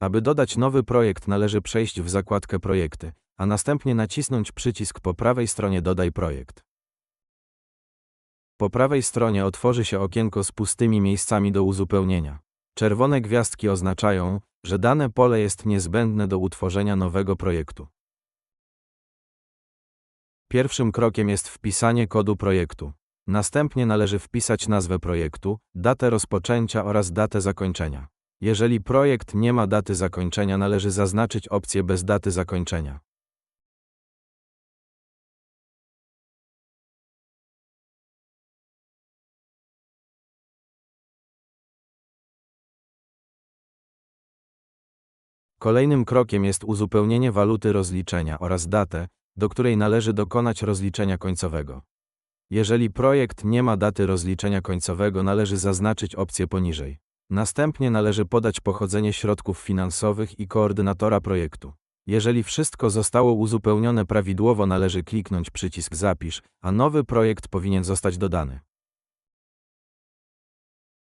Aby dodać nowy projekt należy przejść w zakładkę Projekty, a następnie nacisnąć przycisk po prawej stronie Dodaj projekt. Po prawej stronie otworzy się okienko z pustymi miejscami do uzupełnienia. Czerwone gwiazdki oznaczają, że dane pole jest niezbędne do utworzenia nowego projektu. Pierwszym krokiem jest wpisanie kodu projektu. Następnie należy wpisać nazwę projektu, datę rozpoczęcia oraz datę zakończenia. Jeżeli projekt nie ma daty zakończenia, należy zaznaczyć opcję bez daty zakończenia. Kolejnym krokiem jest uzupełnienie waluty rozliczenia oraz datę, do której należy dokonać rozliczenia końcowego. Jeżeli projekt nie ma daty rozliczenia końcowego, należy zaznaczyć opcję poniżej. Następnie należy podać pochodzenie środków finansowych i koordynatora projektu. Jeżeli wszystko zostało uzupełnione prawidłowo, należy kliknąć przycisk Zapisz, a nowy projekt powinien zostać dodany.